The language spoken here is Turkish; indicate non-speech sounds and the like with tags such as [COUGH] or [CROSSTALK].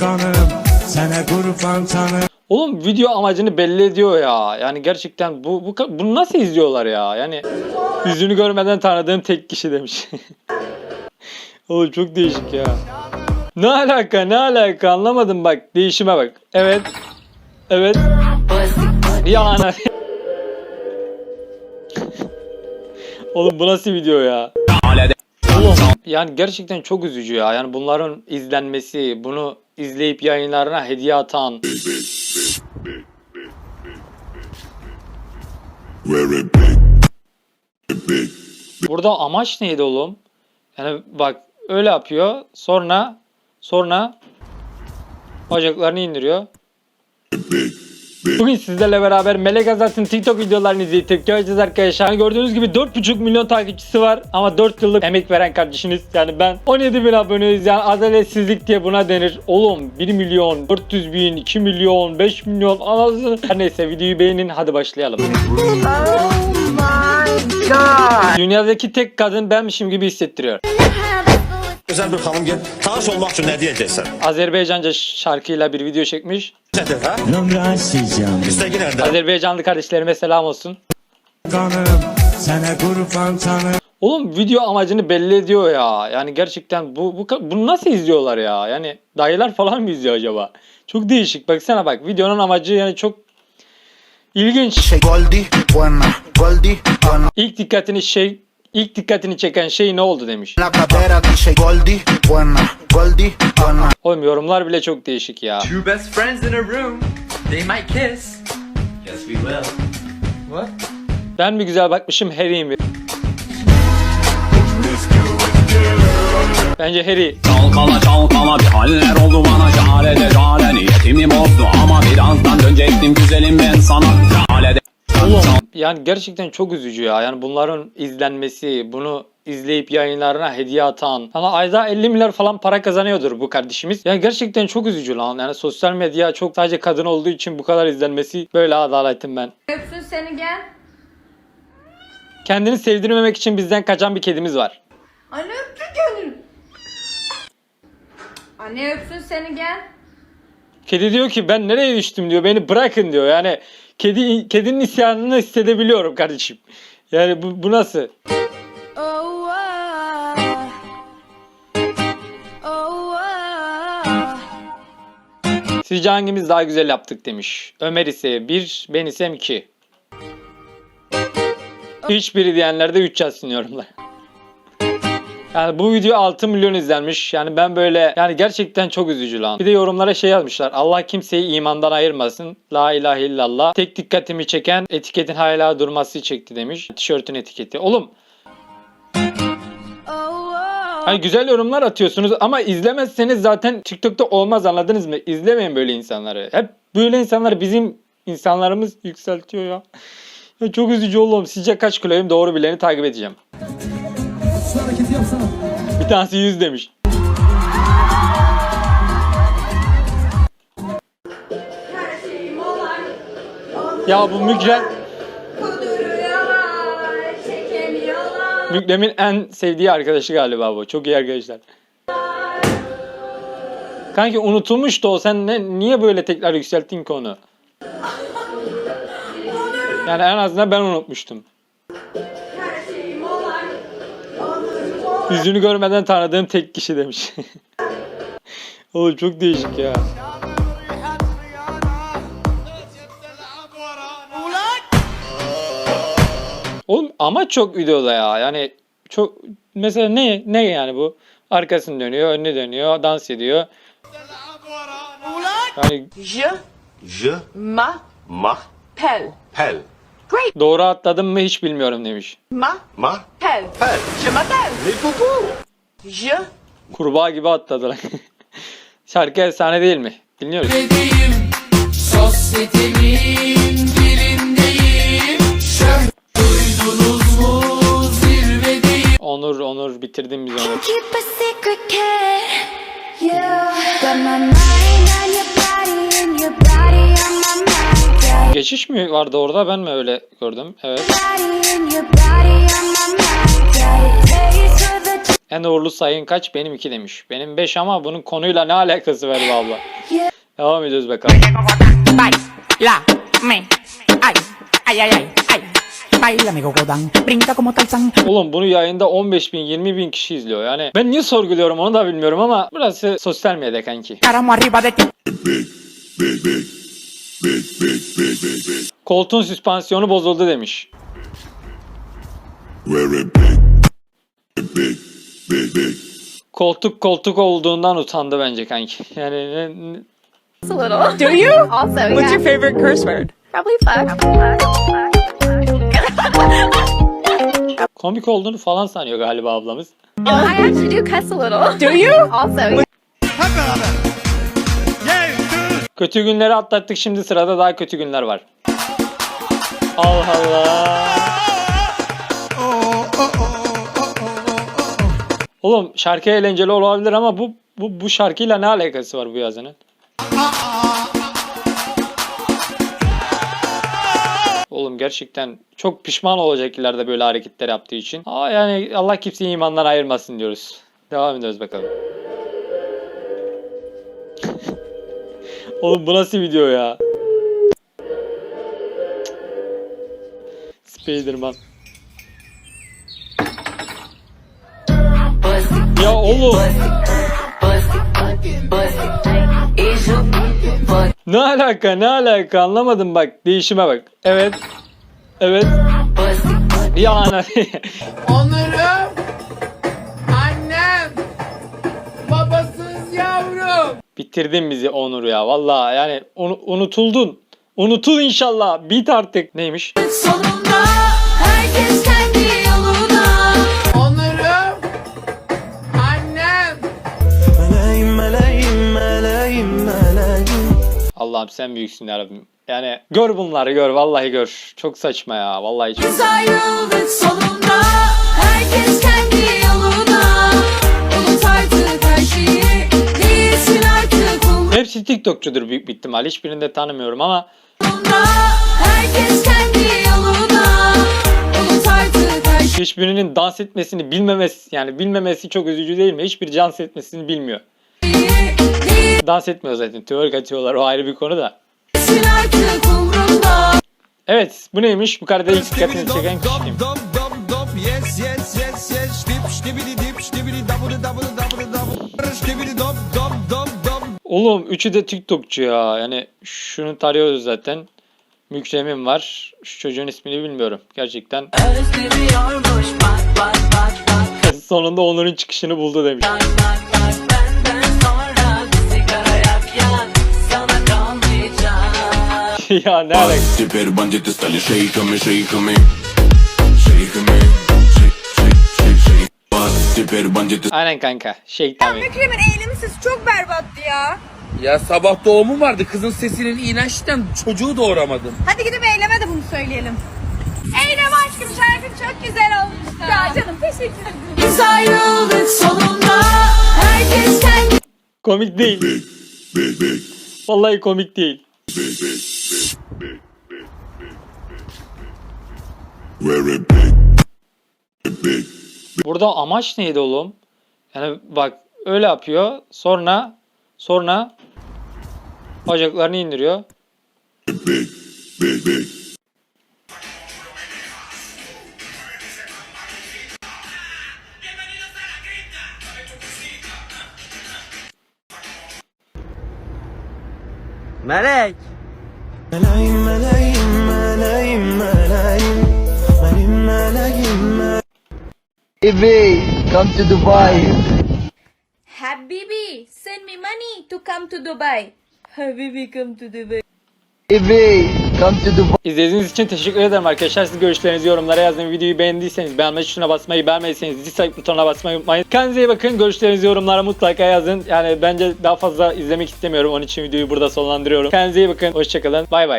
Canım sana kurban tanım Oğlum video amacını belli ediyor ya. Yani gerçekten bu, bu bunu nasıl izliyorlar ya? Yani yüzünü görmeden tanıdığım tek kişi demiş. [LAUGHS] Oğlum çok değişik ya. Ne alaka ne alaka anlamadım bak değişime bak. Evet. Evet. Yalan. [LAUGHS] Oğlum bu nasıl video ya? Oğlum yani gerçekten çok üzücü ya. Yani bunların izlenmesi, bunu izleyip yayınlarına hediye atan. Burada amaç neydi oğlum? Yani bak öyle yapıyor. Sonra sonra bacaklarını indiriyor. Bugün sizlerle beraber Melek Azat'ın TikTok videolarını izleyip tepki vereceğiz arkadaşlar. Gördüğünüz gibi 4,5 milyon takipçisi var ama 4 yıllık emek veren kardeşiniz. Yani ben 17 bin aboneyiz yani adaletsizlik diye buna denir. Oğlum 1 milyon, 400 bin, 2 milyon, 5 milyon anasını. Her neyse videoyu beğenin hadi başlayalım. Dünyadaki tek kadın benmişim gibi hissettiriyor. Güzel bir hanım gel. Tanış olmak için ne diyeceksin? Azerbaycanca şarkıyla bir video çekmiş. Azerbaycanlı kardeşlerime selam olsun. Oğlum video amacını belli ediyor ya. Yani gerçekten bu, bu bunu nasıl izliyorlar ya? Yani dayılar falan mı izliyor acaba? Çok değişik. Baksana bak videonun amacı yani çok ilginç. Şey. İlk dikkatini şey ilk dikkatini çeken şey ne oldu demiş. Buena. Oğlum yorumlar bile çok değişik ya. Two best friends in a room. They might kiss. Yes, we will. What? Ben mi güzel bakmışım Harry mi? Bence Harry. Çalkala çalkala bir haller oldu bana şale niyetimi bozdu ama birazdan dönecektim güzelim ben sana Oğlum yani gerçekten çok üzücü ya. Yani bunların izlenmesi, bunu izleyip yayınlarına hediye atan. Hani ayda 50 milyar falan para kazanıyordur bu kardeşimiz. Yani gerçekten çok üzücü lan. Yani sosyal medya çok sadece kadın olduğu için bu kadar izlenmesi böyle adaletim ben. Öpsün seni gel. Kendini sevdirmemek için bizden kaçan bir kedimiz var. Anne öptü gönül. Anne öpsün seni gel. Kedi diyor ki ben nereye düştüm diyor. Beni bırakın diyor. Yani kedi kedinin isyanını hissedebiliyorum kardeşim. Yani bu, bu nasıl? Sizce hangimiz daha güzel yaptık demiş. Ömer ise 1, ben isem 2. Hiçbiri diyenlerde 3 yazsın yorumlar. Yani bu video 6 milyon izlenmiş. Yani ben böyle yani gerçekten çok üzücü lan. Bir de yorumlara şey yazmışlar. Allah kimseyi imandan ayırmasın. La ilahe illallah. Tek dikkatimi çeken etiketin hala durması çekti demiş. Tişörtün etiketi. Oğlum. Hani güzel yorumlar atıyorsunuz ama izlemezseniz zaten TikTok'ta olmaz anladınız mı? İzlemeyin böyle insanları. Hep böyle insanlar bizim insanlarımız yükseltiyor ya. ya çok üzücü oğlum. Sizce kaç kiloyum doğru bileni takip edeceğim. Bir tanesi 100 demiş. Ya bu Mükrem, Mükrem'in en sevdiği arkadaşı galiba bu. Çok iyi arkadaşlar. Kanki unutulmuş da o. Sen ne, niye böyle tekrar yükselttin ki onu? Yani en azından ben unutmuştum. Yüzünü görmeden tanıdığım tek kişi demiş. [LAUGHS] Oğlum çok değişik ya. Oğlum ama çok videoda ya. Yani çok mesela ne ne yani bu? Arkasını dönüyor, önüne dönüyor, dans ediyor. Yani Je Je m'appelle. m'appelle. doğru atladım mı hiç bilmiyorum demiş. M'appelle. Ma Je m'appelle. ne kuku? Je Kurbağa gibi atladılar. [LAUGHS] Şarkı efsane değil mi? Dinliyoruz. Onur, Onur my mind. Yeah. Geçiş mi vardı orada? Ben mi öyle gördüm? Evet. Body and your body on my mind. Yeah. Taste for the En uğurlu sayın kaç? Benim 2 demiş. Benim 5 ama bunun konuyla ne alakası var bu abla? Devam ediyoruz bakalım. Baila, me, ay, ay, ay, ay, ay. Baila mi gogodan, brinca como Tarzán. Oğlum bunu yayında 15 bin 20 bin kişi izliyor. Yani ben niye sorguluyorum onu da bilmiyorum ama burası sosyal medya kanki. Caramo arriba de ti. Big, big, big, big, big, big, big, big. Koltuğun süspansiyonu bozuldu demiş. Very big, big, big, big. Koltuk koltuk olduğundan utandı bence kanki. Yani ne- ne- a little. Do you? Also, What's yeah. your favorite curse word? Probably fuck. Komik olduğunu falan sanıyor galiba ablamız. I actually do cuss a little. Do you? Also. Kötü günleri atlattık şimdi sırada daha kötü günler var. Allah Allah. Oğlum şarkı eğlenceli olabilir ama bu bu, bu şarkıyla ne alakası var bu yazının? Oğlum gerçekten çok pişman olacak ileride böyle hareketler yaptığı için. Aa yani Allah kimseyi imandan ayırmasın diyoruz. Devam ediyoruz bakalım. Oğlum bu nasıl video ya? Spiderman. Ya oğlum. Ne alaka ne alaka anlamadım bak değişime bak. Evet. Evet. Ya ana. [LAUGHS] Onurum, annem, babasız yavrum. Bitirdin bizi Onur ya vallahi yani unu- unutuldun. Unutul inşallah. Bit artık. Neymiş? Sonunda herkes Allah'ım sen büyüksün ya Rabbim. Yani gör bunları gör vallahi gör. Çok saçma ya vallahi çok. Biz ayrıldık sonunda Herkes kendi yoluna Unut artık her şeyi Değilsin artık Hepsi TikTokçudur büyük bir ihtimal. Hiçbirini de tanımıyorum ama Herkes kendi yoluna Unut artık her şeyi hiçbirinin dans etmesini bilmemesi yani bilmemesi çok üzücü değil mi? Hiçbir dans etmesini bilmiyor. Dans etmiyor zaten. Twerk atıyorlar o ayrı bir konu da. Evet bu neymiş? Bu karada ilk dikkatini çeken kişi kim? Oğlum üçü de TikTokçu ya. Yani şunu tarıyoruz zaten. Mükremim var. Şu çocuğun ismini bilmiyorum. Gerçekten. Sonunda Onur'un çıkışını buldu demiş. ya [LAUGHS] ne alaka? Теперь бандиты стали шейками, шейками. Шейками. Шейк, шейк, шейк, шейк. Бас. Теперь бандиты Aynen kanka. Şey tabii. Mükremin eğilimi sesi çok berbattı ya. Ya sabah doğumu vardı. Kızın sesinin iğrençten çocuğu doğuramadım. Hadi gidip eyleme de bunu söyleyelim. Eyleme aşkım şarkın çok güzel olmuş. Ya canım teşekkür ederim. Biz ayrıldık sonunda Herkes kendi Komik değil. big, big, big, Vallahi komik değil. Burada amaç neydi oğlum? Yani bak öyle yapıyor. Sonra sonra bacaklarını indiriyor. big, big, big. Melek. Baby, come to Dubai. Habibi, send me money to come to Dubai. Habibi come to Dubai. Baby, come to Dubai. İzlediğiniz için teşekkür ederim arkadaşlar. Siz görüşlerinizi yorumlara yazın. Videoyu beğendiyseniz beğenme tuşuna basmayı, beğenmediyseniz dislike butonuna basmayı unutmayın. Kendinize iyi bakın. Görüşlerinizi yorumlara mutlaka yazın. Yani bence daha fazla izlemek istemiyorum. Onun için videoyu burada sonlandırıyorum. Kendinize iyi bakın. Hoşçakalın. Bay bay.